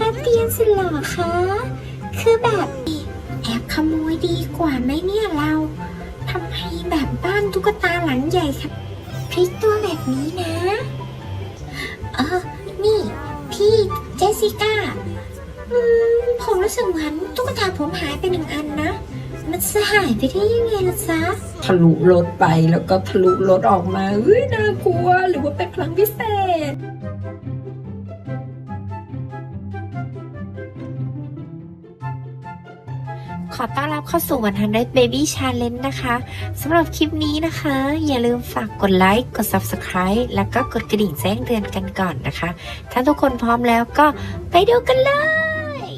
บาสเตียนสุดหล่อคะ คือแบบแอบขโมยดีกว่าไหมเนี่ยเราทำไมแบบบ้านตุ๊กตาหลังใหญ่ครับพลิกตัวแบบนี้นะเออนี่ พี่เจสสิก้าอืมผมรู้สึกเหมือนตุ๊กตาผมหายไปหนึ่งอันนะ มันจะหายไปได้ยังไงล่ะจ๊ะทะลุรถไปแล้วก็ทะลุรถออกมาเอ้ยน่ากลัวหรือว่าเป็นพลังพิเศษ ขอต้อนรับเข้าสู่วันทันได้ Baby Challenge นะคะสำหรับคลิปนี้นะคะ อย่าลืมฝากกดไลค์กด Subscribe แล้วก็กดกระดิ่งแจ้งเตือนกันก่อนนะคะ ถ้าทุกคนพร้อมแล้วก็ไปดูกันเลย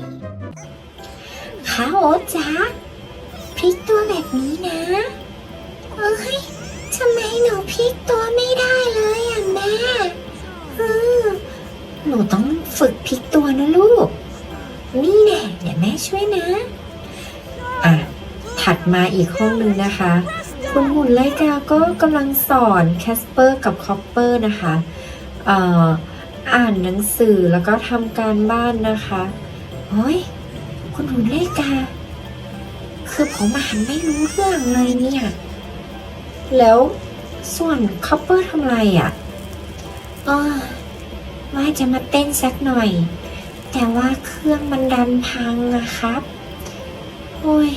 ขาโอ๊ตจ๊ะพลิกตัวแบบนี้นะเอ้ยทำไมหนูพลิกตัวไม่ได้เลยอะแม่อืมหนูต้องฝึกพลิกตัวนะลูกนี่แน่เดี๋ยวแม่ช่วยนะ อะ ถัดมาอีกห้องหนึ่งนะคะ คุณหุ่นไลกาก็กำลังสอนแคสเปอร์กับคอปเปอร์นะคะเอ่ออ่านหนังสือแล้วก็ทำการบ้านนะคะเฮ้ยคุณหุ่นไลกา คือผมอ่านไม่รู้เรื่องเลยเนี่ย แล้วส่วนคอปเปอร์ทำไรอะอ๋อว่าจะมาเต้นสักหน่อย แต่ว่าเครื่องมันดันพังอะครับ โอ้ย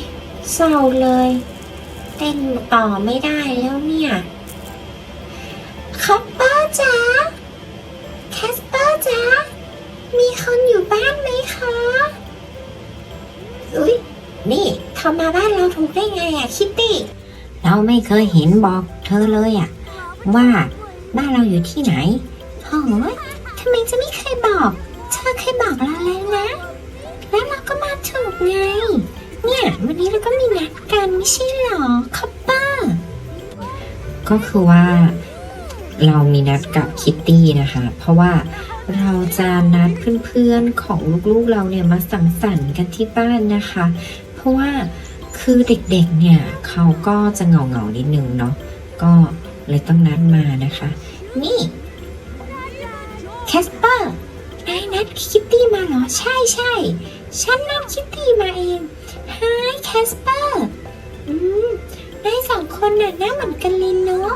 เศร้าเลย เต้นต่อไม่ได้แล้วเนี่ยคอปเปอร์จ๋าแคสเปอร์จ๋ามีคนอยู่บ้านไหมคะอุ้ยนี่เธอมาบ้านเราถูกได้ไงอะคิตตี้ เราไม่เคยเห็นบอกเธอเลยอะว่าบ้านเราอยู่ที่ไหนโอ้ยทำไมจะไม่เคยบอก เธอเคยบอกเราแล้วนะ แล้วเราก็มาถูกไง เนี่ยวันนี้เราก็มีนัดกันไม่ใช่หรอคัปเปอร์ก็คือว่าเรามีนัดกับคิตตี้นะคะ เพราะว่าเราจะนัดเพื่อนๆของลูกๆเราเนี่ยมาสังสรรค์กันที่บ้านนะคะ เพราะว่าคือเด็กๆเนี่ยเขาก็จะเหงาๆนิดนึงเนาะก็เลยต้องนัดมานะคะ นี่แคสเปอร์นายนัดคิตตี้มาเหรอ ใช่ใช่ฉันนัดคิตตี้มาเอง ฮายแคสเปอร์อืมนายสองคนน่ะหน้าเหมือนกันเลยเนาะ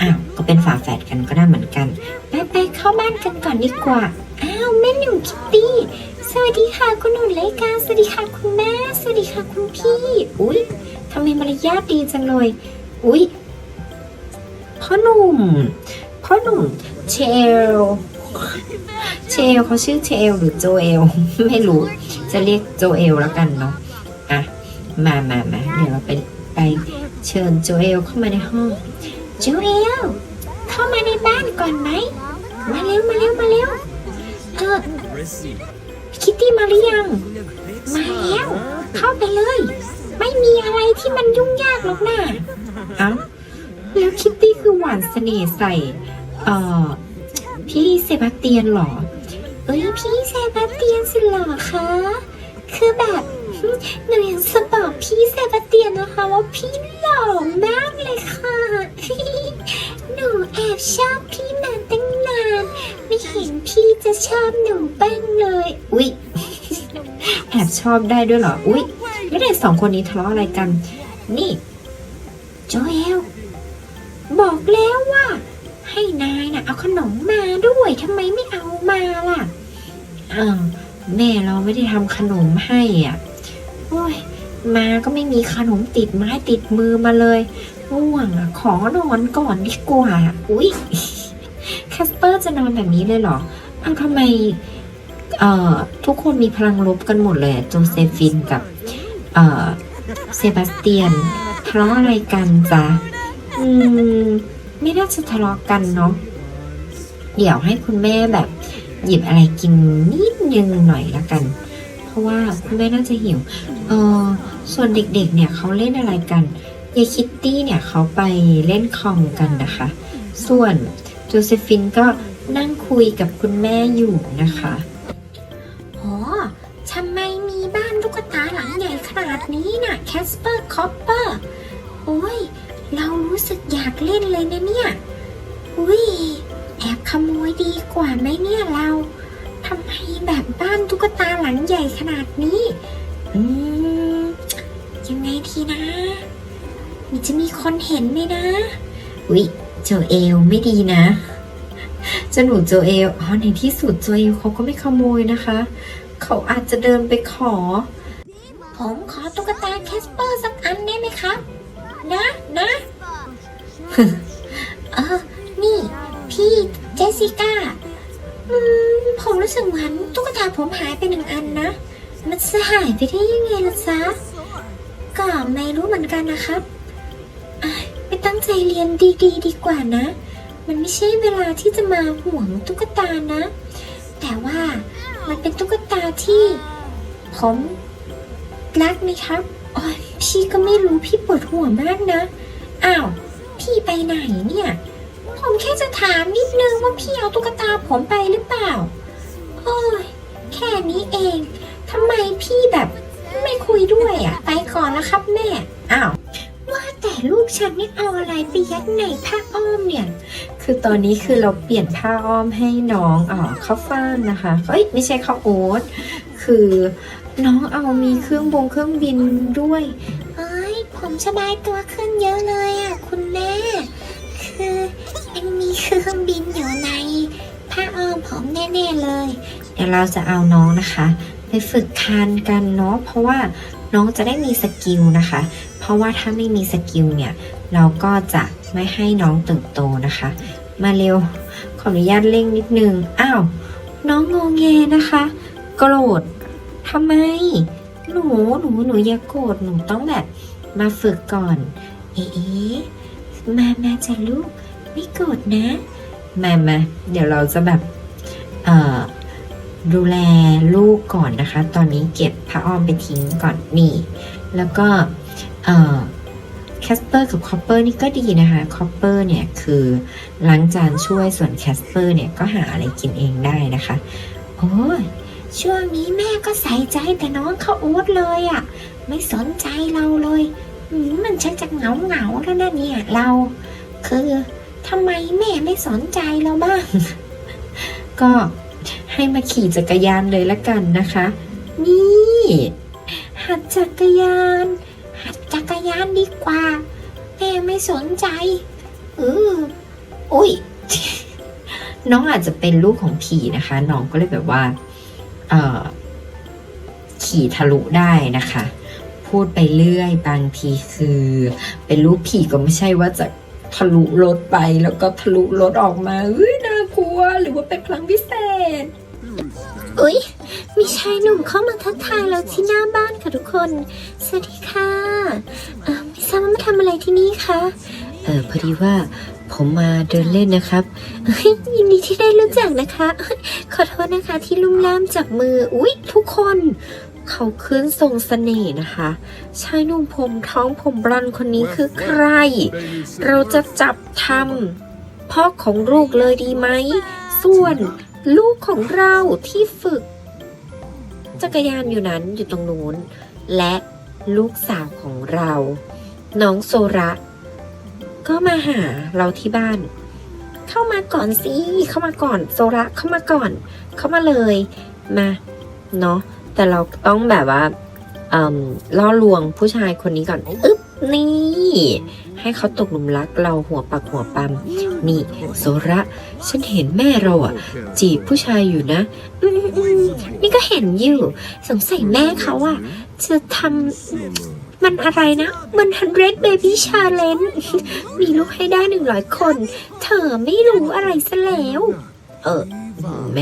อ้าว ก็เป็นฝาแฝดกันก็ได้เหมือนกัน ไปไปเข้าบ้านกันก่อนดีกว่า อ้าวแม่หนูคิตตี้ สวัสดีค่ะคุณหนูเล็กกาสวัสดีค่ะคุณแม่ สวัสดีค่ะคุณพี่ อุ๊ยทำไมมารยาทดีจังเลย อุ๊ยพ่อหนุ่ม พ่อหนุ่มเชลเชลเขาชื่อเชลหรือโจเอล ไม่รู้ จะเรียกโจเอลแล้วกันเนาะะมามามาเดี๋ยวเราไปไปเชิญโจเอลเข้ามาในห้องจูเอลเข้ามาในบ้านก่อนไหมมาเร็วมาเร็วมาเร็วเออคิตตี้มาหรือยัง มาแล้ว เข้าไปเลย ไม่มีอะไรที่มันยุ่งยากหรอกนะเอ้าแล้วคิตตี้คือหวานเสน่ห์ใส่เอ่อพี่เซบาสเตียนหรอ เอ้ยพี่เซบาสเตียนสุดหล่อคะ คือแบบ หนูอยากจะบอกพี่เซบาสเตียนนะคะว่าพี่หล่อมากเลยค่ะ หนูแอบชอบพี่มาตั้งนาน ไม่เห็นพี่จะชอบหนูบ้างเลย อุ๊ย แอบชอบได้ด้วยเหรอ อุ๊ย ไม่ได้สองคนนี้ทะเลาะอะไรกัน นี่โจเอลบอกแล้วว่า ให้นายนะเอาขนมมาด้วยทำไมไม่เอามาล่ะอ้าวแม่เราไม่ได้ทำขนมให้อะ โอ้ยมาก็ไม่มีขนมติดไม้ติดมือมาเลยง่วงอะ ขอนอนก่อนดีกว่าอุ๊ยแคสเปอร์จะนอนแบบนี้เลยเหรออาทำไมเอ่อทุกคนมีพลังลบกันหมดเลยโจเซฟินกับเอ่อเซบาสเตียนทะเลาะอะไรกันจ๊ะอืมไม่น่าจะทะเลาะกันเนาะเดี๋ยวให้คุณแม่แบบหยิบอะไรกินนิดนึงหน่อยละกัน เพราะว่าคุณแม่น่าจะหิวเออส่วนเด็กๆ เนี่ยเขาเล่นอะไรกันยายคิตตี้เนี่ยเขาไปเล่นคอมกันนะคะ ส่วนโจเซฟินก็นั่งคุยกับคุณแม่อยู่นะคะโอ้ทำไมมีบ้านตุ๊กตาหลังใหญ่ขนาดนี้น่ะแคสเปอร์คอปเปอร์ โอ้ย เรารู้สึกอยากเล่นเลยนะเนี่ย อุ้ย แอบขโมยดีกว่าไหมเนี่ยเรา แบบบ้านตุ๊กตาหลังใหญ่ขนาดนี้ อืม ยังไงทีนะ มันจะมีคนเห็นไหมนะวิโจเอลไม่ดีนะเจะหนูโจเอลอ๋อในที่สุดโจเอลเขาก็ไม่ขโมยนะคะ เขาอาจจะเดินไปขอ ผมขอตุ๊กตาแคสเปอร์สักอันได้ไหมครับ นะนะ เออ นี่ พี่เจสสิก้า อืมผมรู้สึกเหมือนตุ๊กตาผมหายไปหนึ่งอันนะ มันจะหายไปได้ยังไงล่ะจ๊ะ ก็ไม่รู้เหมือนกันนะครับอะไปตั้งใจเรียนดีๆดีกว่านะ มันไม่ใช่เวลาที่จะมาห่วงตุ๊กตานะ แต่ว่ามันเป็นตุ๊กตาที่ผมรักนะครับอ้ยพี่ก็ไม่รู้พี่ปวดหัวมากนะ อ้าว พี่ไปไหนเนี่ย ผมแค่จะถามนิดนึงว่าพี่เอาตุ๊กตาผมไปหรือเปล่า โอ้ยแค่นี้เอง ทำไมพี่แบบไม่คุยด้วยอะ ไปก่อนนะครับแม่ อ้าว ว่าแต่ลูกฉันนี่เอาอะไรไปยัดในผ้าอ้อมเนี่ย คือตอนนี้คือเราเปลี่ยนผ้าอ้อมให้น้องอ๋อข้าวฟ่านนะคะ เอ้ยไม่ใช่ข้าวโอ๊ต คือน้องเอามีเครื่องบงเครื่องบินด้วยเอ้ยผมสบายตัวขึ้นเยอะเลยอะคุณแม่ คือ มีเครื่องบินอยู่ในผ้าอ้อมผมแน่ๆเลย เดี๋ยวเราจะเอาน้องนะคะ ไปฝึกคานกันเนาะเพราะว่าน้องจะได้มีสกิลนะคะ เพราะว่าถ้าไม่มีสกิลเนี่ยเราก็จะไม่ให้น้องเติบโตนะคะ มาเร็วขออนุญาตเร่งนิดนึงอ้าวน้องงงแงนะคะโกรธทำไม หนูหนูหนูอย่าโกรธหนูต้องแบบมาฝึกก่อน เอ๊ะมามาจะลูก ไม่โกรธนะมามาเดี๋ยวเราจะแบบเอ่อดูแลลูกก่อนนะคะ ตอนนี้เก็บผ้าอ้อมไปทิ้งก่อนนี่ แล้วก็เอ่อแคสเปอร์กับคอปเปอร์นี่ก็ดีนะคะคอปเปอร์เนี่ยคือล้างจานช่วยส่วนแคสเปอร์เนี่ยก็หาอะไรกินเองได้นะคะ โอ้ยช่วงนี้แม่ก็ใส่ใจแต่น้องเขาโอ๊ตเลยอะ่ะ ไม่สนใจเราเลย มันชักจะเหงาเหงาแล้วนะเนี่ยเราคือ ทำไมแม่ไม่สนใจเราบ้าง ก็ให้มาขี่จักรยานเลยละกันนะคะ นี่ หัดจักรยาน หัดจักรยานดีกว่า แม่ไม่สนใจเอออุ้ยน้องอาจจะเป็นลูกของผีนะคะ น้องก็เลยแบบว่า เอ่อขี่ทะลุได้นะคะ พูดไปเรื่อยบางทีคือ เป็นลูกผีก็ไม่ใช่ว่าจะ ทะลุรถไปแล้วก็ทะลุรถออกมาเอ้ยน่ากลัว หรือว่าเป็นพลังพิเศษอุ๊ย มีชายหนุ่มเข้ามาทักทายเราที่หน้าบ้านค่ะทุกคน สวัสดีค่ะเออไม่ทราบว่ามาทำอะไรที่นี่คะเออพอดีว่าผมมาเดินเล่นนะครับเอ้ยยินดีที่ได้รู้จักนะคะเอ้ยขอโทษนะคะที่ลุ่มล่ามจับมือ อุ๊ย ทุกคน เขาขึ้นทรงเสน่ห์นะคะ ชายหนุ่มผมท้องผมบรันคนนี้คือใคร เราจะจับทำพ่อของลูกเลยดีไหม ส่วนลูกของเราที่ฝึก จักรยานอยู่นั้นอยู่ตรงนู้น และลูกสาวของเรา น้องโซระ ก็มาหาเราที่บ้าน เข้ามาก่อนสิ เข้ามาก่อน โซระเข้ามาก่อน เข้ามาเลย มา เนาะ แต่เราต้องแบบว่าล่อลวงผู้ชายคนนี้ก่อนอึ๊บนี่ ให้เขาตกหลุมรักเราหัวปักหัวปั๊มนี่โซระฉันเห็นแม่เราอะจีบผู้ชายอยู่นะนี่ก็เห็นอยู่ สงสัยแม่เขาอะจะทำมันอะไรนะ มัน100 baby challenge มีลูกให้ได้100คน เธอไม่รู้อะไรซะแล้ว เออแหม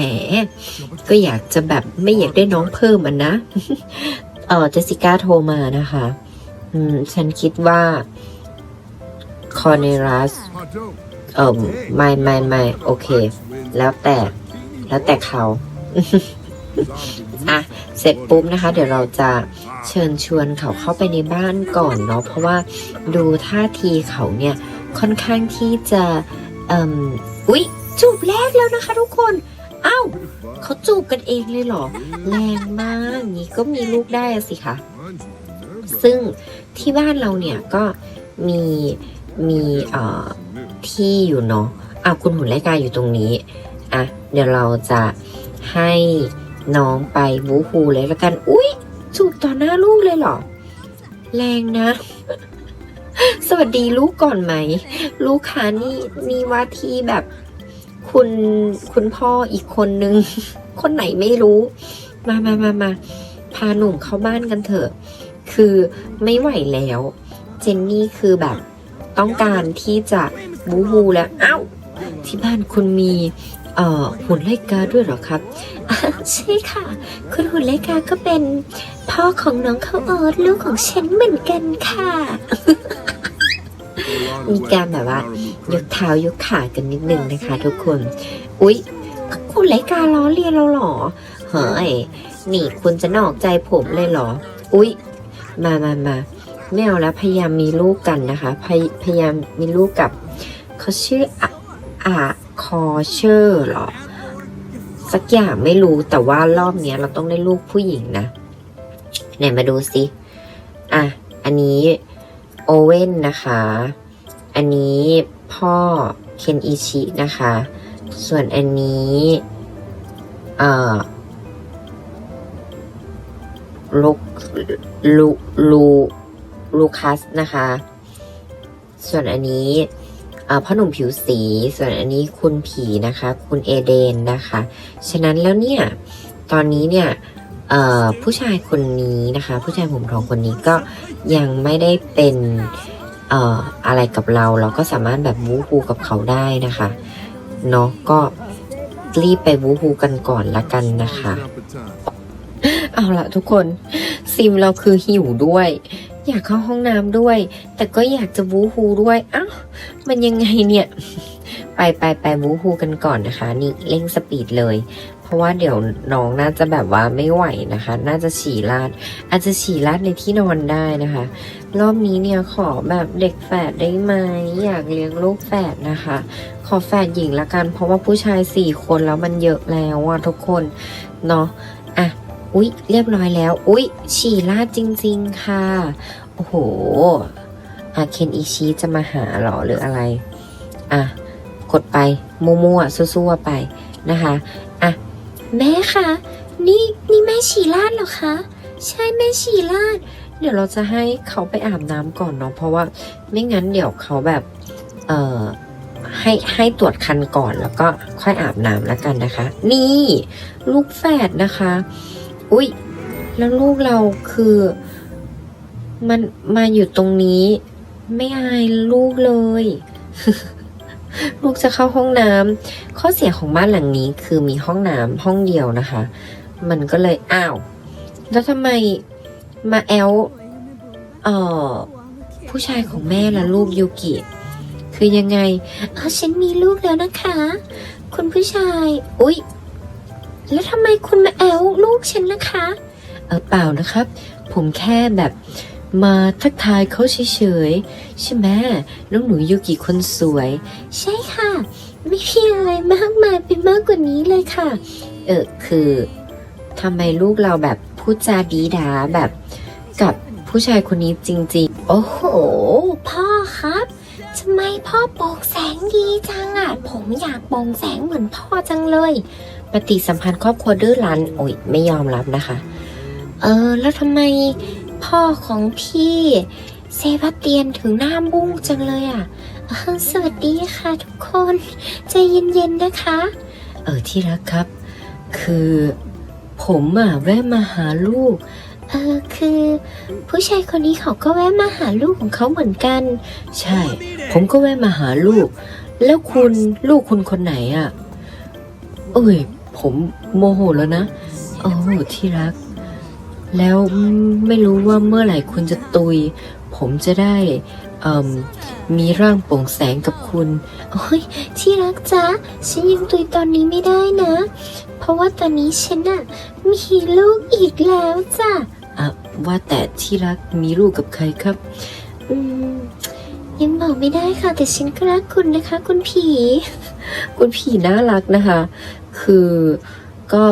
ก็อยากจะแบบไม่อยากได้น้องเพิ่มมันนะ เออเจสิก้าโทรมานะคะ อืม ฉันคิดว่าคอเนรัสเออไม่ไม่ไม่โอเค แล้วแต่ แล้วแต่เขาอะ เสร็จปุ๊บนะคะ เดี๋ยวเราจะเชิญชวนเขาเข้าไปในบ้านก่อนเนาะ เพราะว่าดูท่าทีเขาเนี่ย ค่อนข้างที่จะ เอ่มอุ๊ย จูบแรกแล้วนะคะทุกคนอ้าวเขาจูบกันเองเลยเหรอแรงมากนี้ก็มีลูกได้สิคะซึ่งที่บ้านเราเนี่ยก็มีมีเอ่อที่อยู่เนาะอะคุณหุ่นไลกายอยู่ตรงนี้อะเดี๋ยวเราจะให้น้องไปวูฮูเลยละกัน อุ๊ยจูบต่อหน้าลูกเลยเหรอ แรงนะ สวัสดีลูกก่อนไหม ลูกค้านี่นี่ว่าที่แบบ คุณคุณพ่ออีกคนนึง คนไหนไม่รู้ มามามามาพาหนุ่มเข้าบ้านกันเถอะ คือไม่ไหวแล้ว เจนนี่คือแบบต้องการที่จะบูฮูแล้วเอ้าที่บ้านคุณมีเอ่อหุ่นไลกาด้วยเหรอครับใช่ค่ะ คุณหุ่นไลกาก็เป็นพ่อของน้องเข้าวโอ๊ตลูกของฉันเหมือนกันค่ะ มีการแบบว่ายกเท้ายกขากันนิดนึงนะคะ ทุกคน อุ๊ยคุณไลกาล้อเลียนเราเหรอ เฮ้ย นี่คุณจะนอกใจผมเลยเหรอ อุ๊ย มามามาไม่เอาแล้วพยายามมีลูกกันนะคะ พยพยายามมีลูกกับเขาชื่ออะอะคอเชอร์เหรอ สักอย่างไม่รู้แต่ว่ารอบเนี้ยเราต้องได้ลูกผู้หญิงนะ ไหนมาดูสิ อะ อันนี้ โอเว่นนะคะ อันนี้พ่อเคนอิชินะคะ ส่วนอันนี้เอ่อลูกลูลูลูคัสนะคะ ส่วนอันนี้พ่อหนุ่มผิวสี ส่วนอันนี้คุณผีนะคะ คุณเอเดนนะคะ ฉะนั้นแล้วเนี่ย ตอนนี้เนี่ย ผู้ชายคนนี้นะคะ ผู้ชายผมทองคนนี้ก็ยังไม่ได้เป็นอออะไรกับเรา เราก็สามารถแบบวูฮูกับเขาได้นะคะเนาะก็รีบไปวูฮูกันก่อนละกันนะคะ เอาละทุกคนซิมเราคือหิวด้วย อยากเข้าห้องน้ำด้วย แต่ก็อยากจะวูฮูด้วยอ้าวมันยังไงเนี่ย ไปไปไปวูฮูกันก่อนนะคะ นี่เร่งสปีดเลย เพราะว่าเดี๋ยวน้องน่าจะแบบว่าไม่ไหวนะคะ น่าจะฉี่ราด อาจจะฉี่ราดในที่นอนได้นะคะ รอบนี้เนี่ยขอแบบเด็กแฝดได้ไหมอยากเลี้ยงลูกแฝดนะคะ ขอแฝดหญิงละกัน เพราะว่าผู้ชายสี่คนแล้วมันเยอะแล้วอะทุกคนเนาะอะอุ๊ย เรียบร้อยแล้ว อุ๊ย ฉี่ราดจริง ๆ ค่ะ โอ้โหอาเคนอิชิจะมาหาหรอหรืออะไร อะ กดไป มั่วๆซั่วๆไปนะคะ อะ แม่คะ นี่นี่แม่ฉี่ราดเหรอคะ ใช่แม่ฉี่ราด เดี๋ยวเราจะให้เขาไปอาบน้ำก่อนเนาะเพราะว่าไม่งั้นเดี๋ยวเขาแบบ เอ่อให้ให้ตรวจคันก่อนแล้วก็ค่อยอาบน้ำแล้วกันนะคะ นี่ลูกแฝดนะคะ อุ๊ยแล้วลูกเราคือ มันมาอยู่ตรงนี้ ไม่อายลูกเลย ลูกจะเข้าห้องน้ำข้อเสียของบ้านหลังนี้คือมีห้องน้ำห้องเดียวนะคะ มันก็เลยอ้าว แล้วทำไมมาแอลเอ่อผู้ชายของแม่และลูกยูกิคือยังไงอ๋อฉันมีลูกแล้วนะคะ คุณผู้ชาย อุ๊ย แล้วทำไมคุณมาแอลลูกฉันนะคะ เออเปล่านะครับ ผมแค่แบบ มาทักทายเขาเฉยๆ ใช่ไหมน้องหนูยูกิคนสวย ใช่ค่ะ ไม่มียงอะไรมากมายไปมากกว่านี้เลยค่ะ เออคือทำไมลูกเราแบบพูดจาดีดาแบบกับผู้ชายคนนี้จริง ๆ โอ้โห พ่อครับทำไมพ่อโปร่งแสงดีจังอะ ผมอยากโปร่งแสงเหมือนพ่อจังเลย ปฏิสัมพันธ์ครอบครัวดื้อรั้นโอ้ยไม่ยอมรับนะคะ เออ แล้วทำไม พ่อของพี่เซบาสเตียนถึงหน้าบุ้งจังเลยอะเออสวัสดีค่ะทุกคนใจเย็นๆนะคะ เออที่รักครับ คือผมอะแวะมาหาลูก เออคือ ผู้ชายคนนี้เขาก็แวะมาหาลูกของเขาเหมือนกัน ใช่ ผมก็แวะมาหาลูก แล้วคุณลูกคุณคนไหนอะ เอ้ย ผมโมโหแล้วนะ โอ้ที่รัก แล้วไม่รู้ว่าเมื่อไหร่คุณจะตุย ผมจะได้เอ่มมีร่างโปร่งแสงกับคุณ โอ้ยที่รักจ๊ะฉันยังตุยตอนนี้ไม่ได้นะ เพราะว่าตอนนี้ฉันน่ะมีลูกอีกแล้วจ้ะอะว่าแต่ที่รักมีลูกกับใครครับ อืมยังบอกไม่ได้ค่ะ แต่ฉันก็รักคุณนะคะ คุณผี คุณผีน่ารักนะคะ คือก็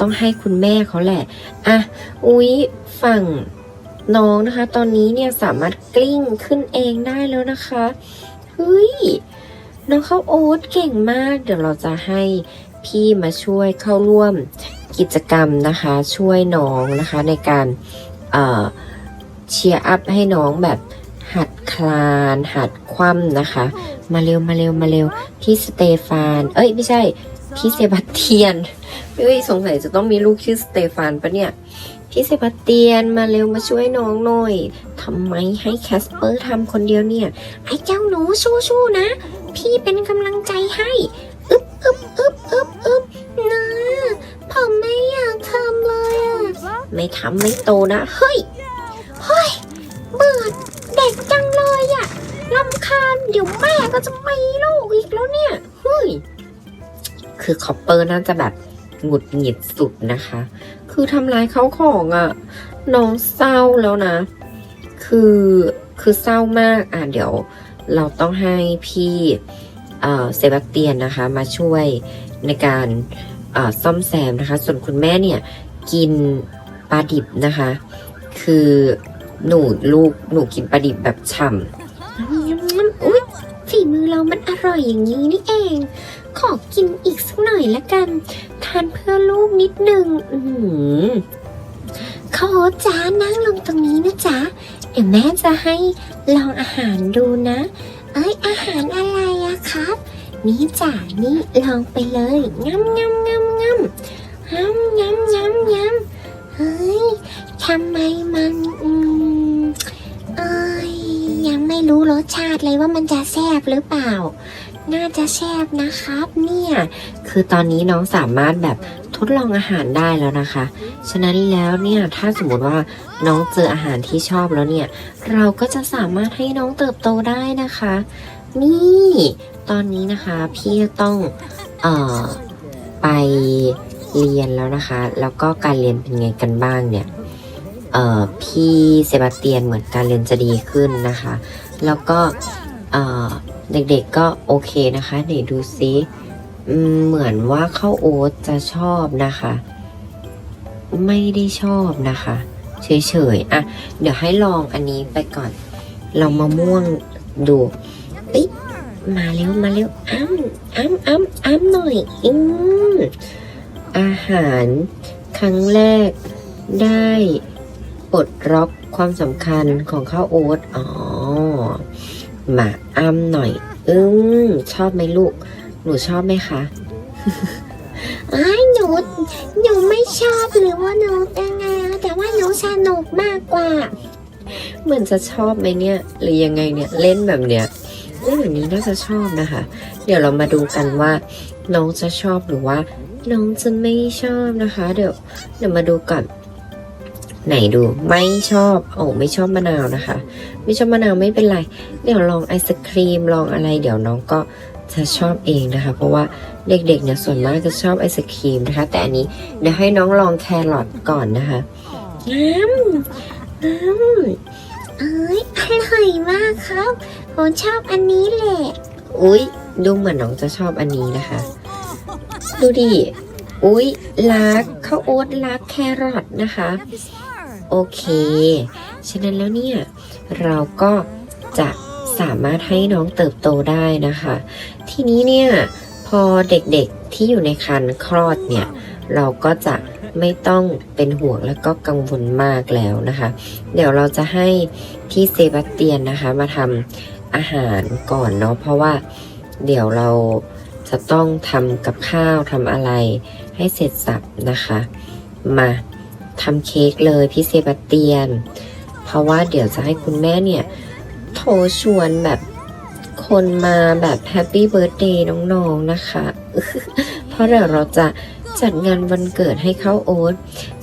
ต้องให้คุณแม่เขาแหละอะอุ๊ยฝั่งน้องนะคะ ตอนนี้เนี่ยสามารถกลิ้งขึ้นเองได้แล้วนะคะเฮ้ยน้องเข้าโอ๊ตเก่งมาก เดี๋ยวเราจะให้พี่มาช่วยเข้าร่วมกิจกรรมนะคะ ช่วยน้องนะคะในการเชียร์อัพให้น้องแบบหัดคลาน หัดคว่ำนะคะ มาเร็วมาเร็วมาเร็วพี่สเตฟาน เอ้ยไม่ใช่ พี่เซบาสเตียนเฮ้ยสงสัยจะต้องมีลูกชื่อสเตฟานปะเนี่ย พี่เซบาสเตียนมาเร็วมาช่วยน้องหน่อยทำไมให้แคสเปอร์ทำคนเดียวเนี่ย ไอ้เจ้าหนูสู้ๆนะ พี่เป็นกำลังใจให้อึบอึบอึบอึบอึบนะผมไม่อยากทำเลยอะไม่ทำไม่โตนะ เฮ้ย เฮ้ย เบื่อเด็กจังเลยอะลำคาญเดี๋ยวแม่ก็จะไมีลูกอีกแล้วเนี่ย เฮ้ย คือคอปเปอร์น่าจะแบบหงุดหงิดสุดนะคะ คือทำร้ายเขาของอะ่ะน้องเศร้าแล้วนะ คือคือเศร้ามากอะเดี๋ยวเราต้องให้พี่เซบาสเตียนนะคะมาช่วยในการซ่อมแซมนะคะ ส่วนคุณแม่เนี่ยกินปลาดิบนะคะ คือหนูลูกหนูกินปลาดิบแบบฉ่ำอุ้ยฝีมือเรามันอร่อยอย่างนี้นี่เอง ขอกินอีกสักหน่อยละกัน ทานเพื่อลูกนิดนึงอือหือขอจ้านั่งลงตรงนี้นะจ๊ะ เดี๋ยวแม่จะให้ลองอาหารดูนะ เอ้ยอาหารอะไรอะครับ นี่จ้ะนี่ลองไปเลยงำงำงำงำงำงำงำงำเฮ้ยทำไมมันอืมเอ้ยยังไม่รู้รสชาติเลยว่ามันจะแซ่บหรือเปล่า น่าจะแซ่บนะครับเนี่ย คือตอนนี้น้องสามารถแบบทดลองอาหารได้แล้วนะคะ ฉะนั้นแล้วเนี่ยถ้าสมมติว่าน้องเจออาหารที่ชอบแล้วเนี่ย เราก็จะสามารถให้น้องเติบโตได้นะคะ นี่ตอนนี้นะคะพี่ต้องเอ่อไปเรียนแล้วนะคะ แล้วก็การเรียนเป็นไงกันบ้างเนี่ยเอ่อพี่เซบาสเตียนเหมือนการเรียนจะดีขึ้นนะคะ แล้วก็เอ่อ เด็กๆก็โอเคนะคะเดี๋ยวดูซิเหมือนว่าข้าวโอ๊ตจะชอบนะคะ ไม่ได้ชอบนะคะ เฉยๆอะ เดี๋ยวให้ลองอันนี้ไปก่อนลองมะม่วงดูเอ้ยมาเร็วมาเร็วอ้ำอ้ำอ้ำอ้ำหน่อยอืมอาหารครั้งแรกได้ปลดล็อกความสำคัญของข้าวโอ๊ตอ๋อ มาอ้ำหน่อย อืมชอบไหมลูก หนูชอบไหมคะไอ้ยหนูหนูไม่ชอบหรือว่าหนูยังไงอะแต่ว่าหนูสนุกมากกว่า เหมือนจะชอบไหมเนี่ย หรือยังไงเนี่ยเล่นแบบเนี้ยเล่นแบบนี้น่าจะชอบนะคะ เดี๋ยวเรามาดูกันว่า น้องจะชอบหรือว่า น้องจะไม่ชอบนะคะ เดี๋ยวเดี๋ยวมาดูก่อน ไหนดูไม่ชอบโอ้ไม่ชอบมะนาวนะคะ ไม่ชอบมะนาวไม่เป็นไร เดี๋ยวลองไอศครีมลองอะไร เดี๋ยวน้องก็จะชอบเองนะคะ เพราะว่าเด็กๆเนี่ยส่วนมากจะชอบไอศครีมนะคะ แต่อันนี้เดี๋ยวให้น้องลองแครอทก่อนนะคะน้ำน้ำเอ้ยอร่อยมากครับ ผมชอบอันนี้แหละอุ๊ยดูเหมือนน้องจะชอบอันนี้นะคะ ดูดิอุ๊ยลักข้าวโอ๊ตลักแครอทนะคะ โอเค ฉะนั้นแล้วเนี่ย เราก็จะสามารถให้น้องเติบโตได้นะคะ ทีนี้เนี่ยพอเด็กๆที่อยู่ในครรภ์คลอดเนี่ย เราก็จะไม่ต้องเป็นห่วงและก็กังวลมากแล้วนะคะ เดี๋ยวเราจะให้พี่เซบาสเตียนนะคะมาทำอาหารก่อนเนาะเพราะว่าเดี๋ยวเราจะต้องทำกับข้าวทำอะไรให้เสร็จสับนะคะ มา ทำเค้กเลยพี่เซบาสเตียน เพราะว่าเดี๋ยวจะให้คุณแม่เนี่ย โทรชวนแบบคนมาแบบแฮปปี้เบิร์ a เดย์น้องๆนะคะ เพราะเดี๋ยวเราจะจัดงานวันเกิดให้เข้าโอ๊ต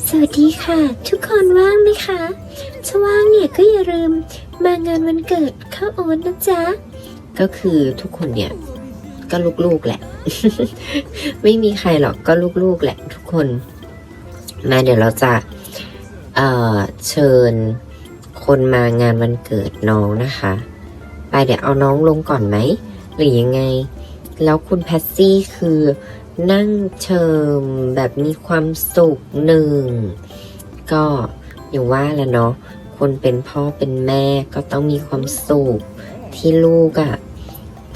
สวัสดีค่ะ ทุกคนว่างไหมคะถ้าว่างเนี่ยก็อย่าลืมมางานวันเกิดเข้าโอ๊ตนะจ๊ะ ก็คือทุกคนเนี่ย ก็ลูกๆแหละ ไม่มีใครหรอกก็ลูกๆแหละทุกคน มาเดี๋ยวเราจะเเชิญคนมางานวันเกิดน้องนะคะ ไปเดี๋ยวเอาน้องลงก่อนไหม หรือยังไง แล้วคุณแพตซี่คือนั่งเชิมแบบมีความสุขหนึ่ง ก็อย่างว่าแหละเนาะคนเป็นพ่อเป็นแม่ก็ต้องมีความสุขที่ลูกอะ่ะ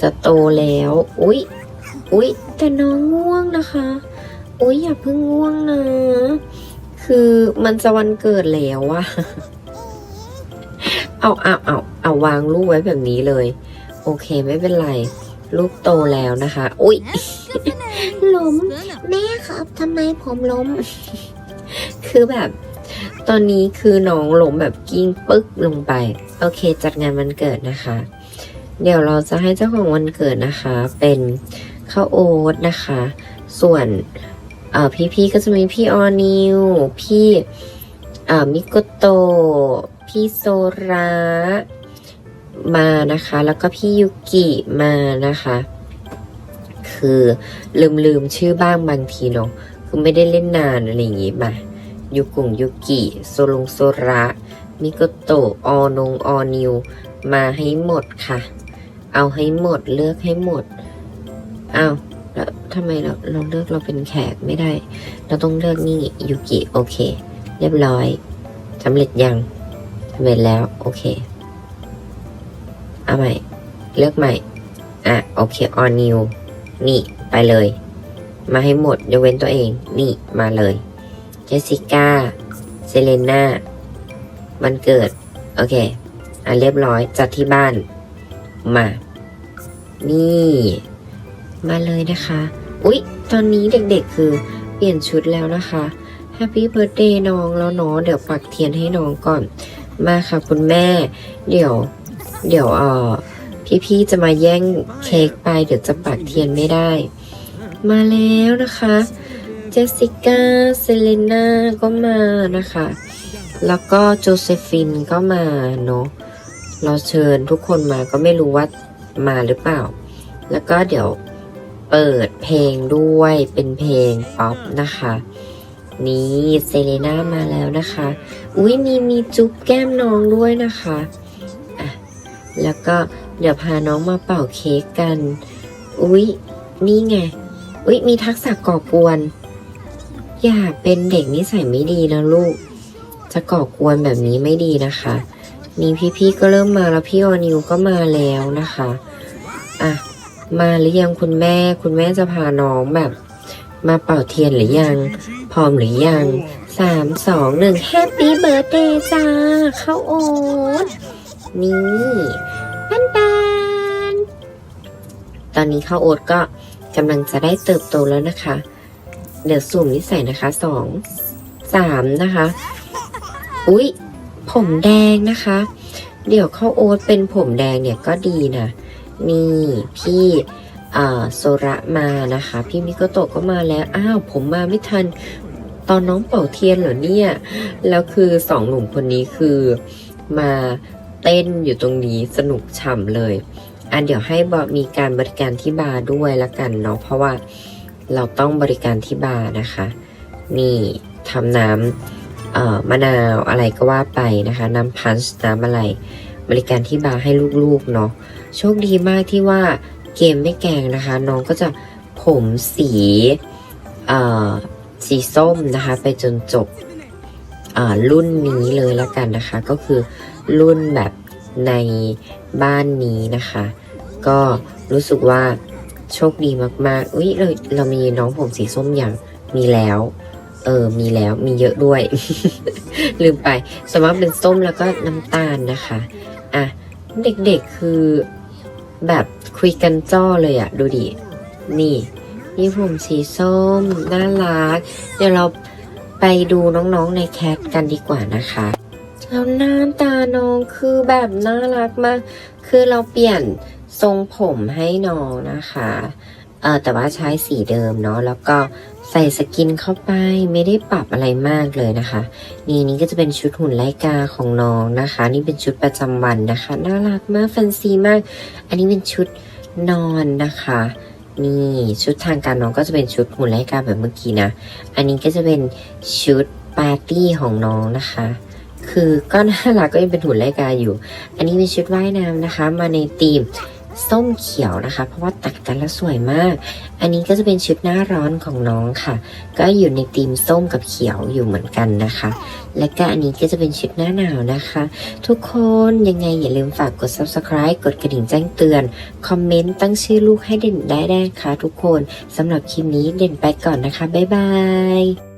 จะโตแล้ว อุ๊ย อุ๊ย แต่น้องง่วงนะคะ โอ้ยอย่าเพิ่งง่วงนะ คือมันจะวันเกิดแล้วอะเอาเอาเอาเอาวางลูกไว้แบบนี้เลย โอเคไม่เป็นไร ลูกโตแล้วนะคะ อุ้ยล้ม แม่ครับทำไมผมล้ม คือแบบ ตอนนี้คือน้องล้มแบบกิ้งปึ๊กลงไป โอเคจัดงานวันเกิดนะคะ เดี๋ยวเราจะให้เจ้าของวันเกิดนะคะ เป็นข้าวโอ๊ตนะคะ ส่วน พี่ๆก็จะมีพี่ออนิว พี่เอ่อมิโกโต พี่โซระมานะคะ แล้วก็พี่ยุกิมานะคะ คือลืมลืมชื่อบ้างบางทีเนาะคือไม่ได้เล่นนานอะไรอย่างงี้มายุกุงยุกิโซลงโซระมิโกโตออนงออนิว มาให้หมดค่ะ เอาให้หมดเลือกให้หมด เอ้า แล้วทำไมเราเราเลือกเราเป็นแขกไม่ได้ เราต้องเลือกนี่ยุกิโอเค เรียบร้อยสำเร็จยังสำเร็จแล้ว โอเค เอาใหม่ เลือกใหม่ อะ โอเคออนิวนี่ไปเลย มาให้หมดยกเว้นตัวเอง นี่มาเลย เจสสิก้า เซเลน่ามันเกิด โอเค อะเรียบร้อยจัดที่บ้าน มา นี่ มาเลยนะคะ อุ๊ย ตอนนี้เด็กๆคือเปลี่ยนชุดแล้วนะคะแฮปปี้เบิร์ a เดย์น้องแล้วเนาะเดี๋ยวปักเทียนให้น้องก่อนมาค่ะคุณแม่ เดี๋ยว เดี๋ยวเออพี่ๆจะมาแย่งเค้กไป เดี๋ยวจะปักเทียนไม่ได้ มาแล้วนะคะเจสสิก้าเซเลน่าก็มานะคะ แล้วก็โจเซฟินก็มาเนาะเราเชิญทุกคนมาก็ไม่รู้ว่ามาหรือเปล่า แล้วก็เดี๋ยว เปิดเพลงด้วยเป็นเพลงป๊อปนะคะ นี่เซเลน่ามาแล้วนะคะ อุ้ยมีมีจุ๊บแก้มน้องด้วยนะคะอะแล้วก็เดี๋ยวพาน้องมาเป่าเค้กกัน อุ้ยนี่ไง อุ้ยมีทักษะก่อกวน อย่าเป็นเด็กนิสัยไม่ดีนะลูก จะก่อกวนแบบนี้ไม่ดีนะคะ นี่พี่ๆก็เริ่มมาแล้วพี่ออนิวก็มาแล้วนะคะ อะ มาหรือยังคุณแม่ คุณแม่จะพาน้องแบบ มาเป่าเทียนหรือยัง พร้อมหรือยังสามสองหนึ่งแฮปปี้เบิร์ดเดย์จ้าเข้าโอ๊ตนี่ปันปันตอนนี้ข้าวโอ๊ตก็กำลังจะได้เติบโตแล้วนะคะ เดี๋ยวสุ่มนิสัยนะคะสองสามนะคะ อุ๊ย ผมแดงนะคะ เดี๋ยวข้าวโอ๊ตเป็นผมแดงเนี่ยก็ดีนะ นี่พี่โซระมานะคะ พี่มิโกโตะก็มาแล้ว อ้าวผมมาไม่ทัน ตอนน้องเป่าเทียนเหรอเนี่ย แล้วคือสองหนุ่มคนนี้คือมาเต้นอยู่ตรงนี้สนุกฉ่ำเลย อันเดี๋ยวให้บมีการบริการที่บาร์ด้วยละกันเนาะเพราะว่าเราต้องบริการที่บาร์นะคะ นี่ทำน้ำมะนาวอะไรก็ว่าไปนะคะ น้ำพันช์น้ำอะไร บริการที่บาร์ให้ลูกๆเนาะ โชคดีมากที่ว่าเกมไม่แกงนะคะ น้องก็จะผมสีเอ่อสีส้มนะคะ ไปจนจบอ่ารุ่นนี้เลยแล้วกันนะคะ ก็คือรุ่นแบบในบ้านนี้นะคะ ก็รู้สึกว่าโชคดีมากๆ อุ้ยเราเรามีน้องผมสีส้มอย่างมีแล้ว เออ มีแล้ว มีเยอะด้วย ลืมไป สมมติเป็นส้มแล้วก็น้ำตาลนะคะ อะ เด็กๆคือ แบบคุยกันจ้อเลยอะดูดิ นี่นี่ผมสีส้ม น่ารัก เดี๋ยวเราไปดูน้องๆในแคทกันดีกว่านะคะแล้วหน้าตาน้องคือแบบน่ารักมาก คือเราเปลี่ยนทรงผมให้น้องนะคะ เออแต่ว่าใช้สีเดิมเนาะ แล้วก็ ใส่สกินเข้าไปไม่ได้ปรับอะไรมากเลยนะคะ นี่นี่ก็จะเป็นชุดหุ่นไลกาของน้องนะคะ นี่เป็นชุดประจำวันนะคะ น่ารักมากแฟนซีมาก อันนี้เป็นชุดนอนนะคะนี่ชุดทางการน้องก็จะเป็นชุดหุ่นไลกาแบบเมื่อกี้นะ อันนี้ก็จะเป็นชุดปาร์ตี้ของน้องนะคะ คือก็น่ารักก็ยังเป็นหุ่นไลกาอยู่ อันนี้เป็นชุดว่ายน้ำนะคะ มาในธีม ส้มเขียวนะคะ เพราะว่าตัดกันแล้วสวยมาก อันนี้ก็จะเป็นชุดหน้าร้อนของน้องค่ะ ก็อยู่ในธีมส้มกับเขียวอยู่เหมือนกันนะคะ และก็อันนี้ก็จะเป็นชุดหน้าหนาวนะคะ ทุกคนยังไงอย่าลืมฝากกด subscribe กดกระดิ่งแจ้งเตือน คอมเมนต์ตั้งชื่อลูกให้เด่นได้ได้ค่ะทุกคนสำหรับคลิปนี้เด่นไปก่อนนะคะ บ๊ายบาย